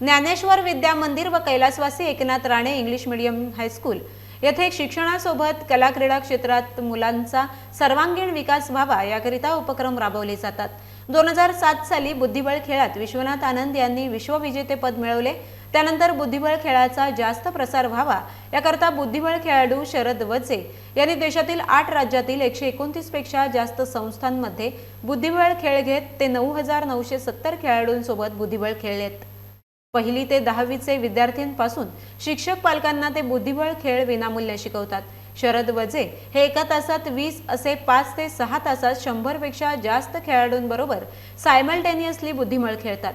ज्ञानेश्वर विद्या मंदिर व कैलासवासी Eknath Rane English medium high school येथे शिक्षणासोबत कला क्रीडा क्षेत्रात मुलांचा सर्वांगीण विकास व्हावा याकरिता उपक्रम राबवले जातात. दोन हजार सात साली बुद्धिबळ खेळात विश्वनाथ आनंद यांनी विश्वविजेतेपद मिळवले. त्यानंतर बुद्धिबळ खेळाचा जास्त प्रसार व्हावा याकरता बुद्धिबळ खेळाडू शरद वजे यांनी देशातील आठ राज्यातील एकशे एकोणतीसपेक्षा जास्त संस्थांमध्ये बुद्धिबळ खेळ घेत ते नऊ हजार नऊशे सत्तर खेळाडूंसोबत बुद्धिबळ खेळलेत. पहिली ते दहावीचे विद्यार्थ्यांपासून शिक्षक पालकांना ते बुद्धिबळ खेळ विनामूल्य शिकवतात. शरद वजे हे एका तासात वीस असे पाच ते सहा तासात शंभरपेक्षा जास्त खेळाडूंबरोबर सायमल्टेनियसली बुद्धिबळ खेळतात.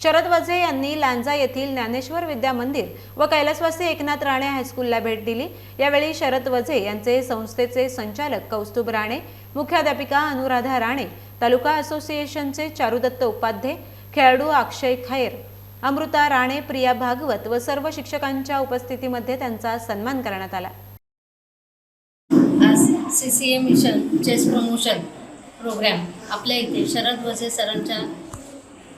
शरद वजे यांनी लांजा येथील ज्ञानेश्वर विद्या मंदिर व कैलासवासी एकनाथ राणे हायस्कूलला भेट दिली. यावेळी शरद वजे यांचे संस्थेचे संचालक कौस्तुभ राणे मुख्याध्यापिका अनुराधा राणे तालुका असोसिएशनचे चारुदत्त उपाध्ये खेळाडू अक्षय खैर अमृता राणे प्रिया भागवत व सर्व शिक्षकांच्या उपस्थितीमध्ये त्यांचा सन्मान करण्यात आला. आज C C A mission chess promotion program आपल्या इथे शरद वसे सरांच्या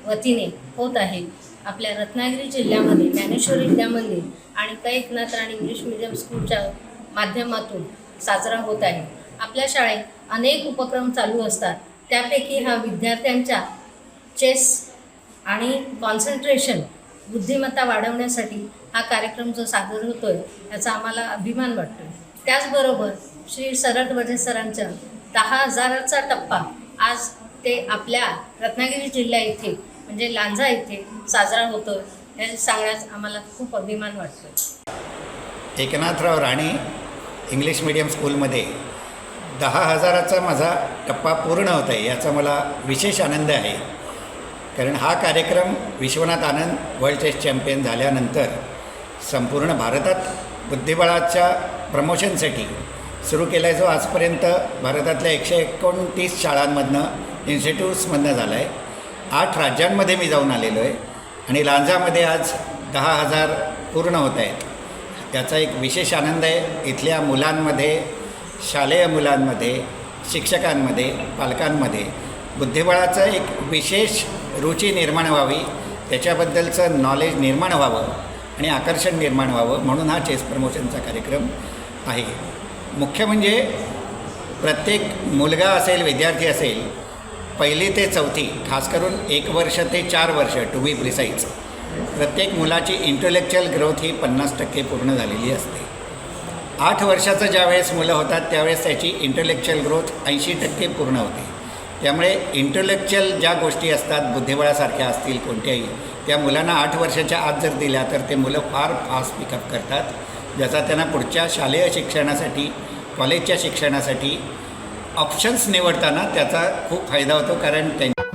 वतीने होत आहे. आपल्या रत्नागिरी जिल्ह्यामध्ये ज्ञानेश्वर विद्या मंदिर आणि कैकनाथ राणे इंग्लिश मिडियम स्कूलच्या माध्यमातून साजरा होत आहे. आपल्या शाळेत अनेक उपक्रम चालू असतात. त्यापैकी हा विद्यार्थ्यांच्या चेस आणि कॉन्सन्ट्रेशन बुद्धिमत्ता वाढवण्यासाठी हा कार्यक्रम जो सादर होतो आहे याचा आम्हाला अभिमान वाटतो त्याचबरोबर श्री शरद वजे सरांचा दहा हजाराचा टप्पा आज ते आपल्या रत्नागिरी जिल्हा येथे म्हणजे लांजा येथे साजरा होतो हे सांगण्यास आम्हाला खूप अभिमान वाटतो एकनाथराव राणे इंग्लिश मिडियम स्कूलमध्ये दहा हजाराचा माझा टप्पा पूर्ण होत आहे याचा मला विशेष आनंद आहे. कारण हा कार्यक्रम Vishwanath Anand world chess champion झाल्यानंतर संपूर्ण भारतात बुद्धिबळाच्या प्रमोशनसाठी सुरू केला आहे जो आजपर्यंत भारतातल्या एकशे एकोणतीस शाळांमधनं इन्स्टिट्यूट्समधनं झाला आहे आठ राज्यांमध्ये मी जाऊन आलेलो आहे आणि लांजामध्ये आज दहा हजार पूर्ण होत आहेत. याचा एक विशेष आनंद आहे इथल्या मुलांमध्ये शालेय मुलांमध्ये शिक्षकांमध्ये पालकांमध्ये बुद्धिबळाचं एक विशेष रुची निर्माण व्हावी त्याच्याबद्दलचं नॉलेज निर्माण व्हावं आणि आकर्षण निर्माण व्हावं म्हणून हा चेस प्रमोशनचा कार्यक्रम आहे. मुख्य म्हणजे प्रत्येक मुलगा असेल विद्यार्थी असेल पहिली ते चौथी खास करून एक वर्ष ते चार वर्ष टू बी प्रिसाईज प्रत्येक मुलाची इंटलेक्च्युअल ग्रोथ ही पन्नास टक्के पूर्ण झालेली असते. आठ वर्षाचं ज्यावेळेस मुलं होतात त्यावेळेस त्याची इंटलेक्च्युअल ग्रोथ ऐंशी टक्के पूर्ण होते. त्यामुळे इंटलेक्च्युअल ज्या गोष्टी असतात बुद्धिबळासारख्या असतील कोणत्याही त्या मुलांना आठ वर्षाच्या आत जर दिल्या तर ते मुलं फार फास्ट पिकअप करतात. ज्याचा त्यांना पुढच्या शालेय शिक्षणासाठी कॉलेजच्या शिक्षणासाठी ऑप्शन्स निवडताना त्याचा खूप फायदा होतो कारण त्यां